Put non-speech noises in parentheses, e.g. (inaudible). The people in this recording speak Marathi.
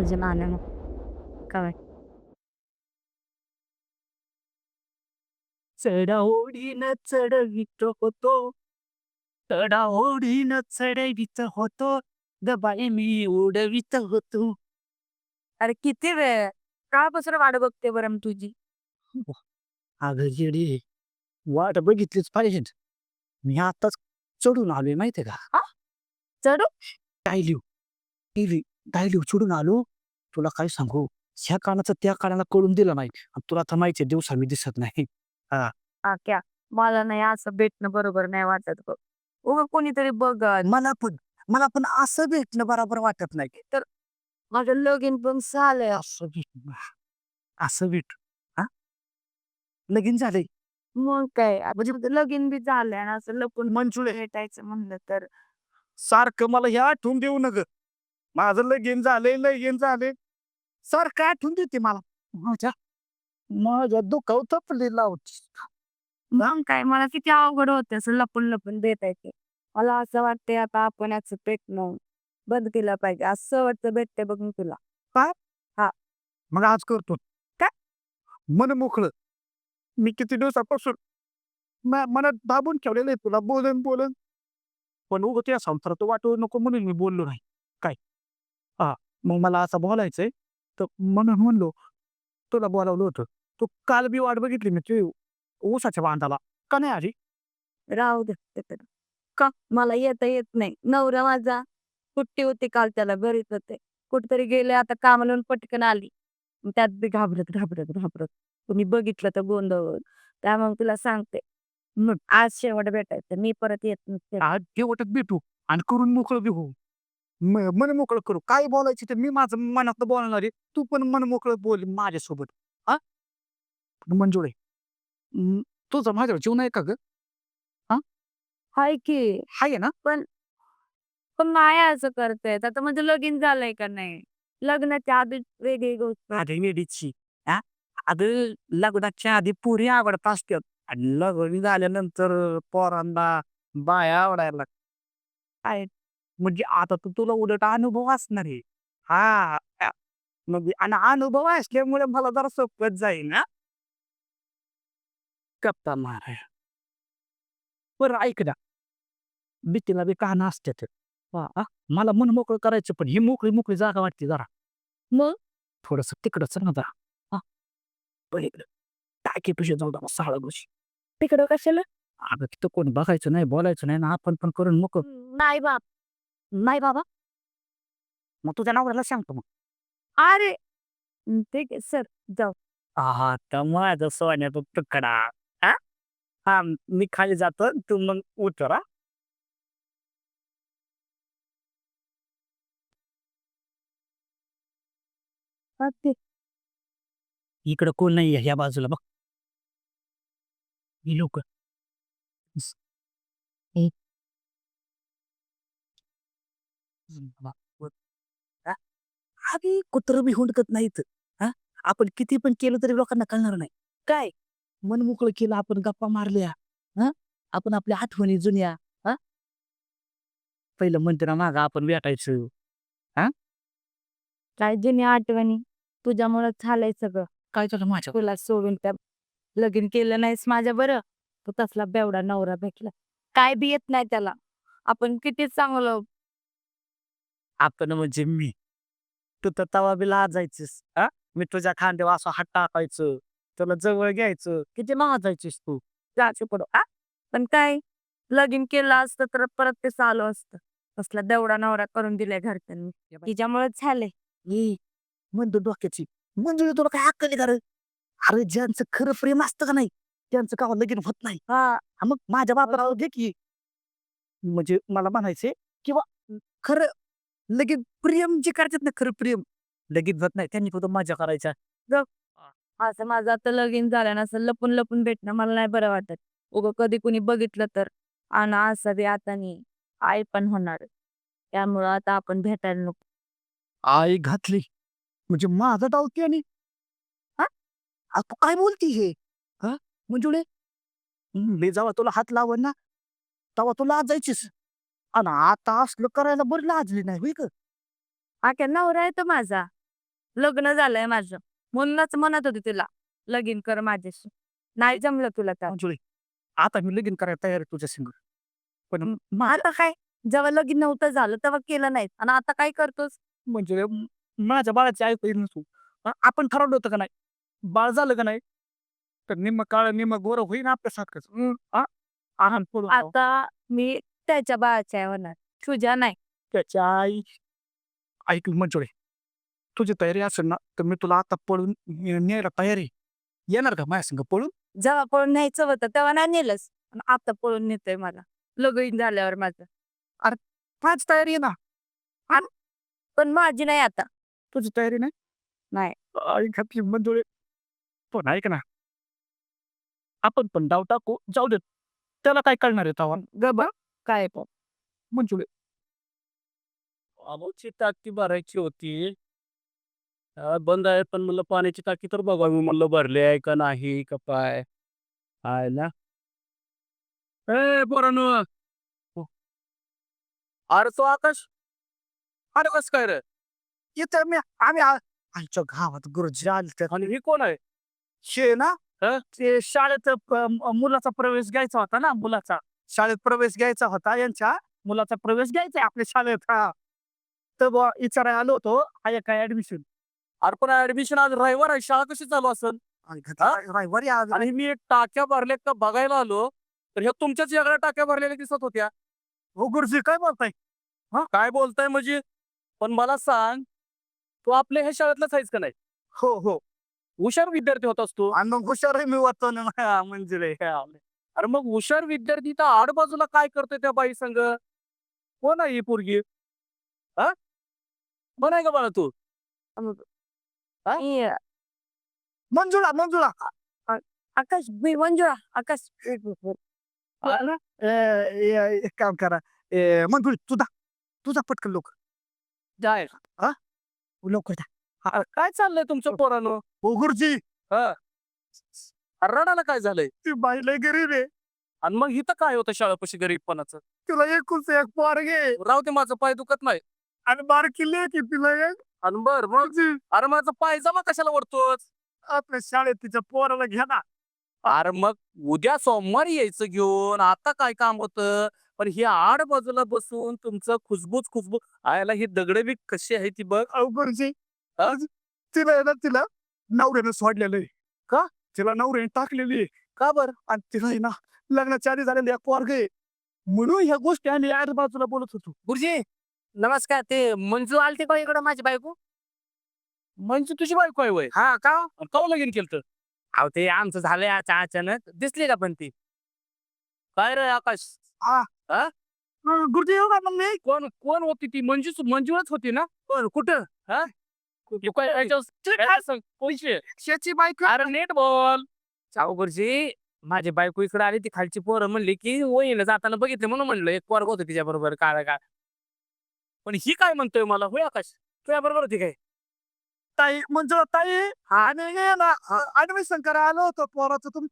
ना काय? चढाओढीनं चढवित होतो. चढाओढीनं चढवित होतो. दबाई मी उडवित होतो. अरे किती वेळ? काळपासून वाट बघते बरं मी तुझी. अगं जेडी वाट बघितलीच पाहिजे मी आताच चढून आलोय माहितीये का? चढू? डायलिव टीव्ही डायलिव चढून आलो. तुला काय सांगू? ह्या कानाचं त्या कानाला कळून दिलं नाही. आणि तुला तर माहितीये दिवसा मी दिसत नाही. (laughs) हा. क्या मला नाही असं भेटणं बरोबर नाही वाटत बघ. उगा कोणीतरी बघ मला पण मला पण असं भेटणं बरोबर वाटत नाही. तर माझं लगीन पण झालंय असं भेट असं भेट हा? लगीन झालंय? मग काय? म्हणजे लगीन बी झालंय आणि असं लपून मंजुळे. भेटायचं म्हणलं तर. सारखं मला हे आठवून देऊ नग. माझं लगीन झालंय लगीन झालंय. सारखं आठवून देते मला. माझ्या माझ्या दुखाव तपली लावती मग काय मला किती अवघड होते असं लपून लपून भेटायचे मला असं वाटतंय आता आपण याचं भेटणं बंद केलं पाहिजे. असं वाटतं भेटते बघ मी तुला मग आज करतो. काय मन मोकळं. मी किती दिवसापासून म- मनात दाबून ठेवलेलं आहे तुला. बोलन बोलन. पण उगं त्या संसारात वाटू नको म्हणून मी बोललो नाही. काय? हा मग मला असं बोलायचंय तर म्हणून म्हणलो तुला बोलावलं होतं. तू काल बी वाट बघितली मी तू ऊसाच्या बांधाला. का नाही आली? राहू दे ते तर. का? मला येता येत नाही. नवरा माझा सुट्टी होती काल त्याला घरीच होते. कुठेतरी गेले आता कामाला येऊन पटकन आली. मग त्यात बी घाबरत घाबरत घाबरत. तुम्ही बघितलं तर गोंधळ त्यामुळे तुला सांगते. मग आज शेवट भेटायचं. मी परत येत नसते. आज शेवटच भेटू आणि करून मोकळं बी होऊ. मन मोकळं करू. काय बोलायचं ते मी माझं मनातलं बोलणार आहे. तू पण मन मोकळं बोल माझ्यासोबत. हा? मंजुळे. तुझं माझ्यावर जीवन आहे का ग? हाय की. हाय ना? पण नाही असं करतायत आता माझं लगीन झालंय का नाही? लग्नाच्या आधी वेगळी गोष्ट. वेडीची हा? अगं लग्नाच्या आधी पुरी आवडत असतात आणि लग्न झाल्यानंतर पोरांना बाया आवडायला काय म्हणजे आता तर तुला उलट अनुभव असणार आहे. हा मग आणि अनुभव असल्यामुळे मला जरा सोपत जाईल ना गप्पा माराय बरं ऐक ना. भीतीला बी कान असतात हा. मला मन मोकळं करायचं पण ही मोकळी मोकळी जागा वाटते जरा. मग? थोडस तिकडं चल ना जरा. हा. पण इकडं. टाकी पिशे जाऊ दे सहाला गोशी. तिकडं कशाला? अगं तिथं कोण बघायचं नाही बोलायचं नाही ना आपण पण करून मोकळ. नाही बाप. नाही बाबा. मग तुझ्या नवऱ्याला सांगतो मग. अरे! ठीक आहे सर जाऊ. हा तर माझं सोन्याचा तुकडा हा हा मी खाली जातो तू मग उतर हा? हा, ते. इकडं कोण नाही ह्या बाजूला बघ. ही लोक. अरे कुत्र बी हुंडकत नाहीत. हा? आपण किती पण केलं तरी लोकांना कळणार नाही. काय? मन मोकळं केलं आपण गप्पा मारल्या. हा? आपण आपल्या आठवणी जुन्या हा? पहिलं मंदिरा माग आपण भेटायचं. काय जुनी आठवणी? तुझ्यामुळे झालंय सगळं. काय झालं माझ्या तुला सोडून त्या लगीन केलं नाहीस माझ्या बरं. तो तसला बेवडा नवरा भेटला. काय बी येत नाही त्याला. आपण किती चांगलं आपण म्हणजे मी. तू तर तवा बी लाजायचीस हा मी तुझ्या खांद्यावर असं हात टाकायचं तुला जवळ घ्यायचं किती लाजायचीस तू? जायचं पडो आ? पण काय लगीन केलं असतं तर परत ते चालू असतं. तसला देवडा नवरा करून दिलाय घरच्यांनी. तिच्यामुळेच झालंय. म्हणतो डोक्याची. म्हणजे तुला काय अक्कल आहे का रे? अरे ज्यांचं खरं प्रेम असतं का नाही त्यांचं गावात लगीन होत नाही? हा. हा मग माझ्या बापाला घे की. म्हणजे मला म्हणायचे किंवा खरं लगीन प्रेम जे करतात ना खरं प्रेम लगीन होत नाही. त्यांनी फक्त मजा करायच्या. असं माझं आता लगीन झालं ना असं लपून लपून भेटणं मला नाही बरं वाटत. उगं कधी कुणी बघितलं तर आणि असं बी आता नाही. आई पण होणार. त्यामुळं आता आपण भेटायला नको. आई घातली. म्हणजे माझा डावती आणि? हा? आ, तू काय बोलती हे? हा? म्हणजे मी जेव्हा तुला हात लावन ना. तेव्हा तू लाजायचीस. आणि आता असलं करायला बरं लाजली नाही होय ग. आख्या नवरा आहे तो माझा. लग्न झालंय माझं. म्हणूनच म्हणत होते तुला लगीन कर माझ्याशी. नाही जमलं तुला तर. मंजुळे आता मी लगीन करायला तयार आहे तुझ्या संग पण मग आता काय? जेव्हा लगीन नव्हतं झालं तेव्हा केलं नाही. आणि आता काय करतोस? म्हणजे म- माझ्या बाळाची आई पहिली नसू अ- आपण ठरवलं होतं का नाही? बाळ झालं का नाही? तर निम्म काळ निम्म गोर होईन आपल्या सारखंच राहावं. आता मी त्याच्या बाळाच्या होणार. तुझ्या नाही. त्याच्या आई ऐक मंजुळे तुझी तयारी असेल ना तर मी तुला आता पळून ने- न्यायला तयारी येणार का माझ्या संग पळून? जेव्हा पळून न्यायचं होतं तेव्हा नाही नेलंस. आणि आता पळून नेतोय मला. लगीन झाल्यावर माझं. माझी तयारी आहे ना. पण माझी नाही आता. तुझी तयारी नाही? नाही. ऐक मंजुळे पण ऐक ना. आपण पण डाव टाकू जाऊ देत. त्याला काय कळणार आहे तवा गबा काय पण मंजुळे. आमची टाकी भरायची होती. अ, बंद आहे पण म्हणलं पाण्याची टाकी तर बघावी. म्हणलं भरली आहे का नाही का काय? आहे ना? ए पोरांनो! हो. अरे तो आकाश! अरे कस काय रे? इथं मी आम्ही आ- आमच्या गावात गुरुजी आले तर आणि ही कोण आहे? शे ना? हं? ते शाळेत प- म- मुलाचा प्रवेश घ्यायचा होता ना मुलाचा. शाळेत प्रवेश घ्यायचा होता. यांच्या मुलाचा प्रवेश घ्यायचा आपल्या शाळेत. हा. तर बुवा विचारायला आलो होतो. आहे काय ऍडमिशन अरे पण ऍडमिशन आज रविवार आहे. शाळा कशी चालू असेल? रविवारी आज आणि मी एक टाक्या भरल्या का बघायला आलो. तर ह्या तुमच्याच वेगळ्या टाक्या भरलेल्या दिसत होत्या. हो गुरुजी काय बोलताय? हा? काय बोलताय म्हणजे? पण मला सांग तू आपल्या ह्या शाळेतलाच आहेस का नाही? हो हो. हुशार विद्यार्थी होतास तू. आणि मग हुशार आहे मी वाचतो ना. हा, म्हणजे अरे मग हुशार विद्यार्थी तर आडबाजूला काय करतोय त्या बाई संग? कोण आहे ही पोरगी? हा? कोण आहे का बाळा तू? मी, मंजुळा मंजुळा. आकाश मी मंजुळा आकाश. ना ए- ए- एक काम करा. ए, मंजुळी तुझा तुझा पटकन लोक जाय लवकर हा, काय चाललंय तुमचं पोरानं? हो. गुरुजी अरे रडायला काय झालंय? ती बाई लय गरीब आहे. आणि मग इथं काय होतं शाळापाशी गरीबपणाचं? तुला एकूच एक पोरगे राव ते माझं पाय दुखत नाही. आणि बारकी लेकी तिला एक. आणि बर मग? अरे माझं पाय जमा कशाला वरतोच आपल्या शाळेत तिच्या पोराला घ्या ना. अरे मग उद्या सोमवारी यायचं घेऊन आता काय काम होतं? पण ही आड बाजूला बसून तुमचं खुसबूज खुसबूज आयला ही दगड बी कशी आहे ती बघ? आज तिला आहे ना तिला नवऱ्यानं सोडलेलं आहे. का? तिला नवऱ्याने टाकलेली का बर? आणि तिला ना लग्नाच्या आधी झालेली एक पोरग आहे. म्हणून ह्या गोष्टी आम्ही आजूबाजूला बोलत होतो. गुरुजी नमस्कार. ते मंजू आलते का इकडं माझी बायको? मंजू तुझी बायको आहे वय. हा का का लगीन केलं अहो ते आमचं झालंय आता अचानक. दिसली का पण ती? काय रे आकाश? अं, गुरुजी येऊ का मग मी कोण कोण होती ती? मंजूच मंजूच होती ना? कोण कुठं? हा? शेची बायको अरे नेट बॉल. गुरुजी माझी बायको इकडे आली ती खालची पोरं म्हणली की वहिनीला जाताना बघितले म्हणून म्हणलं एक पोरग होतं तिच्या बरोबर काळ. का पण ही काय म्हणतोय मला? होय आकाश तुझ्या बरोबर होती काय? ताई म्हणजे ताई आणि हे ना ऍडमिशन करायला आलो होतो पोराचं तुम्ही